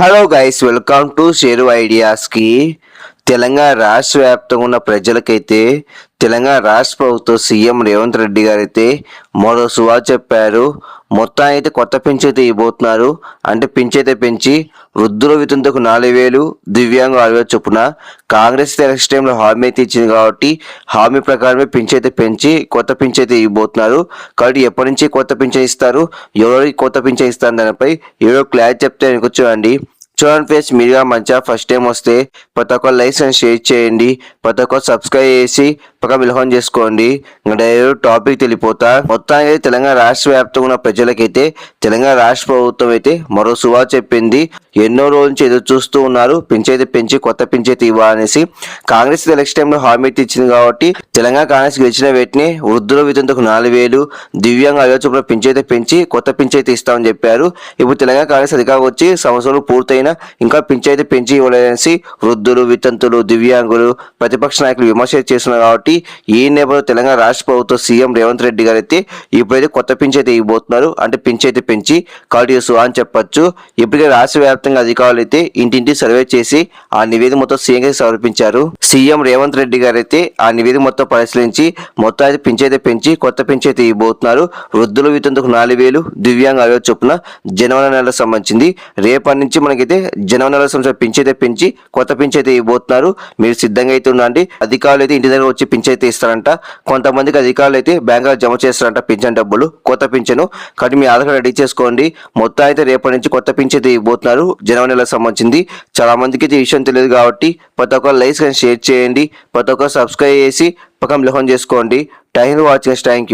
Hello guys welcome to Sheru ఐడియాస్కి Telangana రాష్ట్ర వ్యాప్తంగా ఉన్న ప్రజలకైతే తెలంగాణ రాష్ట్ర ప్రభుత్వం సీఎం రేవంత్ రెడ్డి గారు అయితే మరో సువా చెప్పారు. మొత్తం అయితే కొత్త పెంచి అయితే ఇవ్వబోతున్నారు. అంటే పెంచి అయితే పెంచి వృద్ధుల వితంతకు నాలుగు వేలు దివ్యాంగ ఆరు వేలు చొప్పున కాంగ్రెస్ ఎలక్షన్ టైంలో హామీ అయితే ఇచ్చింది కాబట్టి హామీ ప్రకారమే పెంచి అయితే పెంచి కొత్త పెంచి అయితే ఇవ్వబోతున్నారు. కాబట్టి ఎప్పటి నుంచి కొత్త పింఛన్ ఇస్తారు? ఎవరికి కొత్త పింఛన్ ఇస్తారు? దానిపై ఎవరో క్లారిటీ చెప్తే వెనుకొచ్చు అండి చూడండి ఫ్రెండ్స్ మీరుగా మంచిగా ఫస్ట్ టైం వస్తే ప్రతి ఒక్క లైక్స్ అండ్ షేర్ చేయండి ప్రతి ఒక్క సబ్స్క్రైబ్ చేసి తప్పక మిలహం చేసుకోండి. డైరెక్ట్ టాపిక్ తెలిపోతా. మొత్తానికి తెలంగాణ రాష్ట్ర వ్యాప్తంగా ఉన్న ప్రజలకైతే తెలంగాణ రాష్ట్ర ప్రభుత్వం అయితే మరో సువా చెప్పింది. ఎన్నో రోజుల నుంచి ఎదురు చూస్తూ ఉన్నారు. పెంచైతే పెంచి కొత్త పెంచైతే ఇవ్వాలనేసి కాంగ్రెస్ ఎలక్షన్ టైంలో హామీ అయితే ఇచ్చింది కాబట్టి తెలంగాణ కాంగ్రెస్ గెలిచిన వెంటనే వృద్ధుల వితంతకు నాలుగు వేలు దివ్యాంగ ఐదు చొప్పున పెంచైతే పెంచి కొత్త పెంచైతే ఇస్తామని చెప్పారు. ఇప్పుడు తెలంగాణ కాంగ్రెస్ అధికారం వచ్చి సంవత్సరాలు పూర్తయినా ఇంకా పెంచైతే పెంచి ఇవ్వలేదనేసి వృద్ధులు వితంతులు దివ్యాంగులు ప్రతిపక్ష నాయకులు విమర్శ చేస్తున్నారు కాబట్టి ఈ నేపథ్యంలో తెలంగాణ రాష్ట్ర ప్రభుత్వం సీఎం రేవంత్ రెడ్డి గారు అయితే ఇప్పుడైతే కొత్త పెంచైతే ఇవ్వబోతున్నారు. అంటే పెంచైతే పెంచి కాడియసు అని చెప్పొచ్చు. ఇప్పటికే రాష్ట్ర వ్యాప్తంగా అధికారులు అయితే ఇంటింటి సర్వే చేసి ఆ నివేదిక మొత్తం సీఎం సమర్పించారు. సీఎం రేవంత్ రెడ్డి గారు అయితే ఆ నివేదిక మొత్తం పరిశీలించి మొత్తం అయితే పెంచైతే పెంచి కొత్త పెంచైతే ఇవ్వబోతున్నారు. వృద్ధుల వితంతుకు నాలుగు వేలు దివ్యాంగ అరవై చొప్పున జనవరి నెలకు సంబంధించింది. రేపటి నుంచి మనకైతే జనవరి నెలకు సంబంధించిన పెంచైతే పెంచి కొత్త పెంచైతే ఇవ్వబోతున్నారు. మీరు సిద్ధంగా అయితే ఉండండి. అధికారులు అయితే ఇంటి దగ్గర వచ్చి పింఛైతే ఇస్తారంట. కొంతమందికి అధికారులు అయితే బ్యాంకులో జమ చేస్తారంట పింఛన్ డబ్బులు. కొత్త పింఛను. కాబట్టి మీ ఆధార్ కార్డు రెడీ చేసుకోండి. మొత్తం అయితే రేపటి నుంచి కొత్త పింఛన్ ఇవ్వబోతున్నారు. జనవరి నెలకు సంబంధించింది. చాలా మందికి అయితే ఈ విషయం తెలియదు కాబట్టి ప్రతి ఒక్క లైక్స్ కానీ షేర్ చేయండి. ప్రతి ఒక్క సబ్స్క్రైబ్ చేసి పక్కన లేఖం చేసుకోండి. Time watching thank you.